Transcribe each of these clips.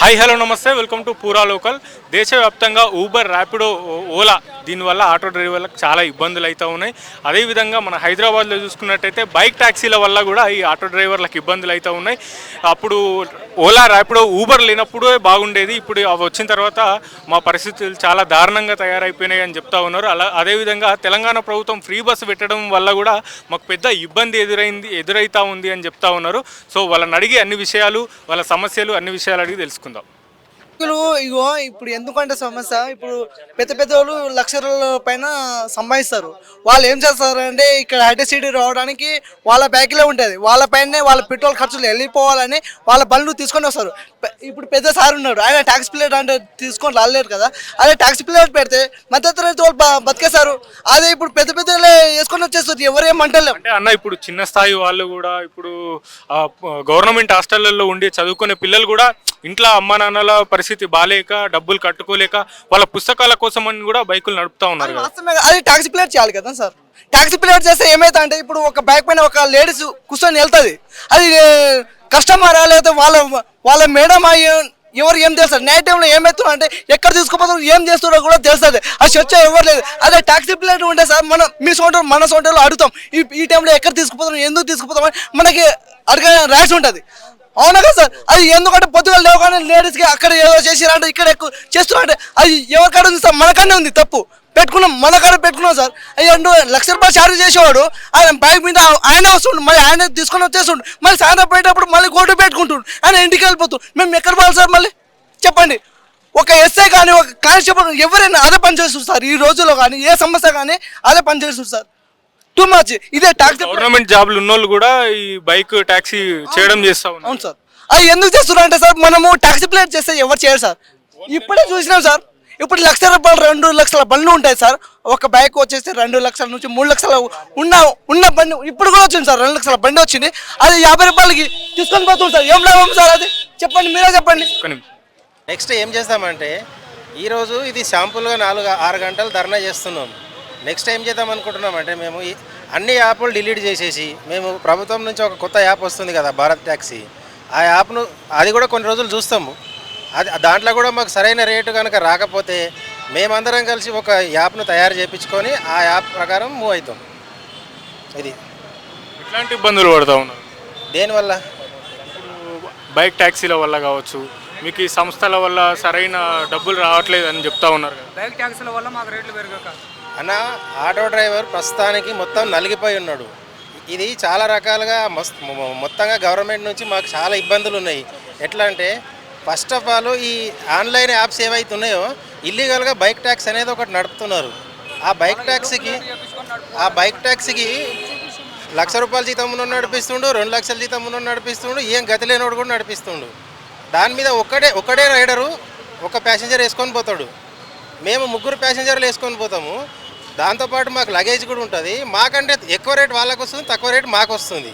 Hi hello నమస్తే. Welcome to పూరా local దేశవ్యాప్తంగా ఊబర్ ర్యాపిడో ఓలా దీనివల్ల ఆటో డ్రైవర్లకు చాలా ఇబ్బందులు అయితే ఉన్నాయి. అదేవిధంగా మన హైదరాబాద్లో చూసుకున్నట్టయితే బైక్ ట్యాక్సీల వల్ల కూడా ఈ ఆటో డ్రైవర్లకు ఇబ్బందులు అవుతూ ఉన్నాయి. అప్పుడు ఓలా ర్యాపిడో ఊబర్ లేనప్పుడే బాగుండేది. ఇప్పుడు అవి వచ్చిన తర్వాత మా పరిస్థితులు చాలా దారుణంగా తయారైపోయినాయి అని చెప్తా ఉన్నారు. అలా అదేవిధంగా తెలంగాణ ప్రభుత్వం ఫ్రీ బస్సు పెట్టడం వల్ల కూడా మాకు పెద్ద ఇబ్బంది ఎదురైంది ఎదురైతా ఉంది అని చెప్తా ఉన్నారు. సో వాళ్ళని అడిగి అన్ని విషయాలు వాళ్ళ సమస్యలు అన్ని విషయాలు అడిగి తెలుసుకుందాం. ఇప్పుడు ఇగో ఇప్పుడు ఎందుకంటే సమస్య ఇప్పుడు పెద్ద పెద్ద వాళ్ళు లక్షల పైన సంపాదిస్తారు. వాళ్ళు ఏం చేస్తారు అంటే ఇక్కడ హైటెక్ సిటీ రావడానికి వాళ్ళ బ్యాగ్లో ఉంటుంది. వాళ్ళ పైనే వాళ్ళ పెట్రోల్ ఖర్చులు వెళ్ళిపోవాలని వాళ్ళ బండ్లు తీసుకొని వస్తారు. ఇప్పుడు పెద్ద సార్ ఉన్నాడు. ఆయన ట్యాక్స్ ప్లేట్ అంటే తీసుకొని రాలేరు కదా. అదే ట్యాక్స్ ప్లేట్ పెడితే మధ్యతరగతి వాళ్ళు అదే ఇప్పుడు పెద్ద పెద్ద వేసుకొని వచ్చేస్తారు. ఎవరేమంటలేం అంటే అన్న ఇప్పుడు చిన్న స్థాయి వాళ్ళు కూడా ఇప్పుడు గవర్నమెంట్ హాస్టళ్ళలో ఉండి చదువుకునే పిల్లలు కూడా ఇంట్లో అమ్మా నాన్నల పరిస్థితి బాలేక డబ్బులు కట్టుకోలేక వాళ్ళ పుస్తకాల కోసం అని కూడా బైకులు నడుపుతా ఉన్నారు. అది ట్యాక్సీ ప్లేట్ చేయాలి కదా సార్. ట్యాక్సీ ప్లేట్ చేస్తే ఏమైతే అంటే ఇప్పుడు ఒక బ్యాగ్ పైన ఒక లేడీస్ కూర్చొని వెళ్తుంది. అది కస్టమర్ లేకపోతే వాళ్ళ వాళ్ళ మేడం ఎవరు ఏం చేస్తారు నైట్ టైంలో ఏమవుతున్నా అంటే ఎక్కడ తీసుకుపోతారు ఏం చేస్తున్నారో కూడా తెలుస్తుంది. అది స్వచ్ఛ ఎవరు లేదు. అదే ట్యాక్సీ ప్లేట్ ఉంటే సార్ మనం మీ సొంత మన సొంటలో అడుగుతాం. ఈ ఈ టైంలో ఎక్కడ తీసుకుపోతాం ఎందుకు తీసుకుపోతాం అని మనకి అడగ ర్యాష్ ఉంటుంది. అవునా కదా సార్? అది ఎందుకంటే పొద్దుగా లేవగానే లేడీస్కి అక్కడ ఏదో చేసిరంటే ఇక్కడ ఎక్కువ చేస్తున్నారంటే అది ఎవరికాడ ఉంది సార్? మనకనే ఉంది తప్పు. పెట్టుకున్నాం మన కాడ పెట్టుకున్నాం సార్. అయ్యి రెండు లక్ష రూపాయలు ఛార్జ్ చేసేవాడు ఆయన బైక్ మీద ఆయన వస్తుండు మళ్ళీ ఆయన తీసుకొని వచ్చేస్తుండు మళ్ళీ సాయంత్రం పోయేటప్పుడు మళ్ళీ కోటు పెట్టుకుంటుండు ఆయన ఇంటికి వెళ్ళిపోతుంది మేము ఎక్కడ పోవాలి సార్ మళ్ళీ? చెప్పండి. ఒక ఎస్ఐ కానీ ఒక కానిస్టేబుల్ ఎవరైనా అదే పనిచేస్తుంది సార్? ఈ రోజుల్లో కానీ ఏ సమస్య కానీ అదే పనిచేస్తుంది సార్. టూ మచ్ ఇదే ట్యాక్సీ గవర్నమెంట్ జాబ్లు ఉన్నోళ్ళు కూడా ఈ బైక్ ట్యాక్సీ చేయడం చేస్తా ఉన్నారు. అవును సార్. అది ఎందుకు చేస్తున్నారు అంటే సార్ మనము ట్యాక్సీ ప్లేట్ చేస్తే ఎవరు చేయరు సార్. ఇప్పుడే చూసినాం సార్. ఇప్పుడు లక్ష రూపాయలు రెండు లక్షల బండ్లు ఉంటాయి సార్. ఒక బైక్ వచ్చేసి రెండు లక్షల నుంచి మూడు లక్షల ఉన్న ఉన్న బండి ఇప్పుడు కూడా వచ్చింది సార్ రెండు లక్షల బండి వచ్చింది. అది యాభై రూపాయలకి తీసుకొని పోతుంది సార్. ఏం లాభం సార్ అది? చెప్పండి మీరే చెప్పండి. ఒక్క నిమిషం. నెక్స్ట్ ఏం చేస్తామంటే ఈరోజు ఇది శాంపుల్గా నాలుగు ఆరు గంటలు ధర్నా చేస్తున్నాం. నెక్స్ట్ ఏం చేద్దాం అనుకుంటున్నామంటే మేము అన్ని యాప్లు డిలీట్ చేసేసి మేము ప్రభుత్వం నుంచి ఒక కొత్త యాప్ వస్తుంది కదా భారత్ ట్యాక్సీ ఆ యాప్ను అది కూడా కొన్ని రోజులు చూస్తాము. అది దాంట్లో కూడా మాకు సరైన రేటు కనుక రాకపోతే మేమందరం కలిసి ఒక యాప్ను తయారు చేయించుకొని ఆ యాప్ ప్రకారం మూవ్ అవుతాం. ఇది. ఎట్లాంటి ఇబ్బందులు పడతా ఉన్నారు? దేనివల్ల ఇప్పుడు బైక్ ట్యాక్సీల వల్ల కావచ్చు మీకు ఈ సంస్థల వల్ల సరైన డబ్బులు రావట్లేదు అని చెప్తా ఉన్నారు కదా. బైక్ ట్యాక్సీల వల్ల మాకు రేట్లు పెరగక. అన్న ఆటో డ్రైవర్ ప్రస్తుతానికి మొత్తం నలిగిపోయి ఉన్నాడు. ఇది చాలా రకాలుగా మొత్తంగా గవర్నమెంట్ నుంచి మాకు చాలా ఇబ్బందులు ఉన్నాయి. ఎట్లా అంటే ఫస్ట్ ఆఫ్ ఆల్ ఈ ఆన్లైన్ యాప్స్ ఏవైతే ఉన్నాయో ఇల్లీగల్గా బైక్ ట్యాక్స్ అనేది ఒకటి నడుపుతున్నారు. ఆ బైక్ ట్యాక్సీకి ఆ బైక్ ట్యాక్సీకి లక్ష రూపాయల జీతం నడిపిస్తుండు రెండు లక్షల జీతం నడిపిస్తుండు ఏం గతి లేనోడు కూడా నడిపిస్తుండు. దాని మీద ఒక్కడే ఒకడే రైడరు ఒక ప్యాసింజర్ వేసుకొని పోతాడు. మేము ముగ్గురు ప్యాసింజర్లు వేసుకొని పోతాము. దాంతోపాటు మాకు లగేజ్ కూడా ఉంటుంది. మాకంటే ఎక్కువ రేట్ వాళ్ళకు వస్తుంది తక్కువ రేట్ మాకు వస్తుంది.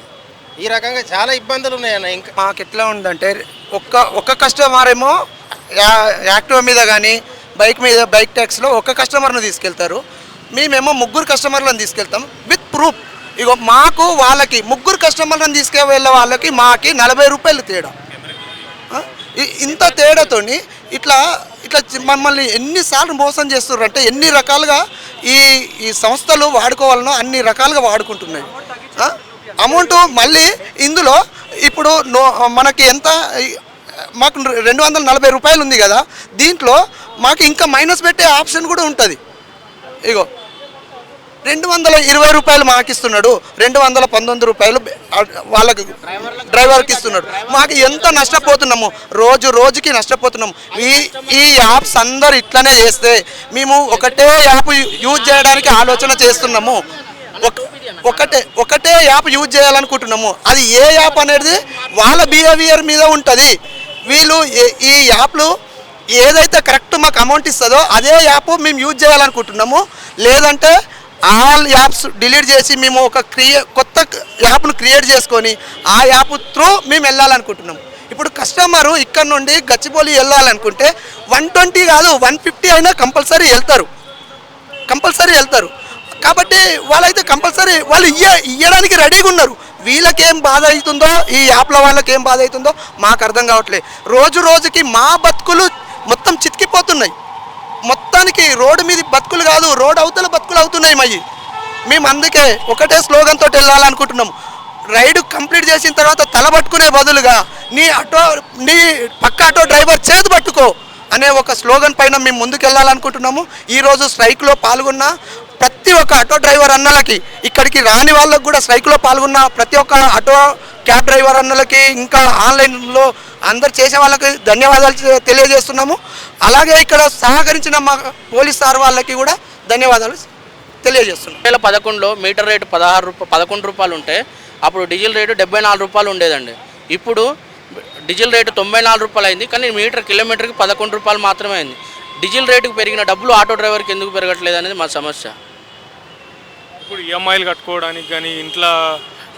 ఈ రకంగా చాలా ఇబ్బందులు ఉన్నాయన్న ఇంకా. మాకు ఎట్లా ఉందంటే ఒక్క ఒక్క కస్టమర్ ఏమో యా- మీద కానీ బైక్ మీద బైక్ ట్యాక్స్లో ఒక్క కస్టమర్ను తీసుకెళ్తారు. మేమేమో ముగ్గురు కస్టమర్లను తీసుకెళ్తాం విత్ ప్రూఫ్ ఇగో మాకు వాళ్ళకి ముగ్గురు కస్టమర్లను తీసుకెళ్ళే వాళ్ళకి మాకి నలభై రూపాయలు తేడా. ఇంత తేడాతోని ఇట్లా ఇట్లా మమ్మల్ని ఎన్నిసార్లు మోసం చేస్తున్నారు అంటే ఎన్ని రకాలుగా ఈ ఈ సంస్థలు వాడుకోవాలనో అన్ని రకాలుగా వాడుకుంటున్నాయి. అమౌంట్ మళ్ళీ ఇందులో ఇప్పుడు నో మనకి ఎంత మాకు రెండు వందల నలభై రూపాయలు ఉంది కదా దీంట్లో మాకు ఇంకా మైనస్ పెట్టే ఆప్షన్ కూడా ఉంటుంది. ఇగో రెండు వందల ఇరవై రూపాయలు మాకు ఇస్తున్నాడు రెండు వందల పంతొమ్మిది రూపాయలు వాళ్ళకి డ్రైవర్కి ఇస్తున్నాడు. మాకు ఎంత నష్టపోతున్నాము రోజు రోజుకి నష్టపోతున్నాము ఈ ఈ యాప్స్ అందరు ఇట్లనే చేస్తే మేము ఒకటే యాప్ యూజ్ చేయడానికి ఆలోచన చేస్తున్నాము. ఒక ఒకటే ఒకటే యాప్ యూజ్ చేయాలనుకుంటున్నాము. అది ఏ యాప్ అనేది వాళ్ళ బిహేవియర్ మీద ఉంటుంది. వీళ్ళు ఈ యాప్లు ఏదైతే కరెక్ట్ మాకు అమౌంట్ ఇస్తుందో అదే యాప్ మేము యూజ్ చేయాలనుకుంటున్నాము. లేదంటే ఆల్ యాప్స్ డిలీట్ చేసి మేము ఒక క్రియ కొత్త యాప్ను క్రియేట్ చేసుకొని ఆ యాప్ త్రూ మేము వెళ్ళాలనుకుంటున్నాం. ఇప్పుడు కస్టమరు ఇక్కడ నుండి గచ్చిబౌలి వెళ్ళాలనుకుంటే వన్ ట్వంటీ కాదు వన్ ఫిఫ్టీ అయినా కంపల్సరీ వెళ్తారు. కంపల్సరీ వెళ్తారు. కాబట్టి వాళ్ళైతే కంపల్సరీ వాళ్ళు ఇయ్య ఇయ్యడానికి రెడీగా ఉన్నారు. వీళ్ళకేం బాధ అవుతుందో ఈ యాప్ల వాళ్ళకి ఏం బాధ అవుతుందో మాకు అర్థం కావట్లేదు. రోజు రోజుకి మా బతుకులు మొత్తం చితికిపోతున్నాయి. మొత్తానికి రోడ్డు మీద బతుకులు కాదు రోడ్ అవతల బతుకులు అవుతున్నాయి మయ్యి మేము అందుకే ఒకటే స్లోగన్ తోటి వెళ్ళాలనుకుంటున్నాం. రైడ్ కంప్లీట్ చేసిన తర్వాత తల పట్టుకునే బదులుగా నీ ఆటో నీ పక్క ఆటో డ్రైవర్ చేతి పట్టుకో అనే ఒక స్లోగన్ పైన మేము ముందుకెళ్ళాలనుకుంటున్నాము ఈరోజు స్ట్రైక్లో పాల్గొన్న ప్రతి ఒక్క ఆటో డ్రైవర్ అన్నలకి ఇక్కడికి రాని వాళ్ళకు కూడా స్ట్రైక్లో పాల్గొన్న ప్రతి ఒక్క ఆటో క్యాబ్ డ్రైవర్ అన్నలకి ఇంకా ఆన్లైన్లో అందరు చేసే వాళ్ళకి ధన్యవాదాలు తెలియజేస్తున్నాము. అలాగే ఇక్కడ సహకరించిన మా పోలీస్ సార్ వాళ్ళకి కూడా ధన్యవాదాలు తెలియజేస్తున్నాం వేల పదకొండులో మీటర్ రేటు పదహారు రూపాయలు పదకొండు రూపాయలు ఉంటే అప్పుడు డీజిల్ రేటు డెబ్బై నాలుగు రూపాయలు ఉండేదండి. ఇప్పుడు డీజిల్ రేటు తొంభై నాలుగు రూపాయలు అయింది కానీ మీటర్ కిలోమీటర్కి పదకొండు రూపాయలు మాత్రమే అయింది. డీజిల్ రేటుకు పెరిగిన డబ్బులు ఆటో డ్రైవర్కి ఎందుకు పెరగట్లేదు అనేది మా సమస్య. ఇప్పుడు ఈఎంఐలు కట్టుకోవడానికి కానీ ఇంట్లో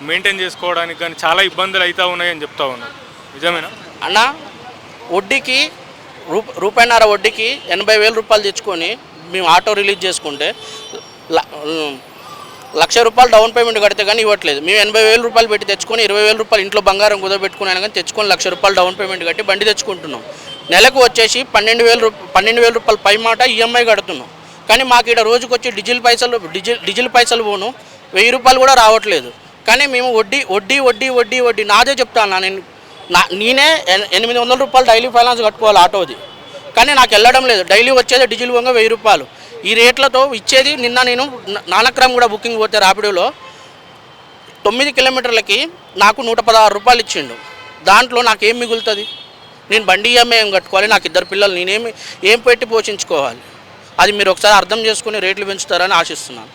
మెయింటైన్ చేసుకోవడానికి కానీ చాలా ఇబ్బందులు అవుతా ఉన్నాయని చెప్తా ఉన్నాను నిజమేనా? అన్న వడ్డీకి రూ రూపాయిన్నర వడ్డీకి ఎనభై వేల రూపాయలు తెచ్చుకొని మేము ఆటో రిలీజ్ చేసుకుంటే ల- లక్ష రూపాయలు డౌన్ పేమెంట్ కడితే కానీ ఇవ్వట్లేదు. మేము ఎనభై వేల రూపాయలు పెట్టి తెచ్చుకొని ఇరవై వేల రూపాయలు ఇంట్లో బంగారం కుదరబెట్టుకున్నాను కానీ తెచ్చుకొని లక్ష రూపాయలు డౌన్ పేమెంట్ కట్టి బండి తెచ్చుకుంటున్నాం. నెలకు వచ్చేసి పన్నెండు వేల పన్నెండు వేల రూపాయలు పై మాట ఈఎంఐ కడుతున్నాం. కానీ మాకు ఇక్కడ రోజుకొచ్చి డీజిల్ పైసలు డీజిల్ డీజిల్ పైసలు పోను. వెయ్యి రూపాయలు కూడా రావట్లేదు. కానీ మేము వడ్డీ వడ్డీ వడ్డీ వడ్డీ వడ్డీ నాదే చెప్తాను నేను నా నేనే ఎనిమిది వందల రూపాయలు డైలీ ఫైనాన్స్ కట్టుకోవాలి ఆటోది. కానీ నాకు వెళ్ళడం లేదు. డైలీ వచ్చేది డీజిల్ వంగ వెయ్యి రూపాయలు. ఈ రేట్లతో ఇచ్చేది నిన్న నేను నానక్రమ్ కూడా బుకింగ్ పోతే ర్యాపిడోలో తొమ్మిది కిలోమీటర్లకి నాకు నూట పదహారు రూపాయలు ఇచ్చిండు. దాంట్లో నాకేం మిగులుతుంది? నేను బండి ఈఎంఐ ఏం కట్టుకోవాలి? నాకు ఇద్దరు పిల్లలు నేనేమి ఏం పెట్టి పోషించుకోవాలి? అది మీరు ఒకసారి అర్థం చేసుకుని రేట్లు పెంచుతారని ఆశిస్తున్నాను.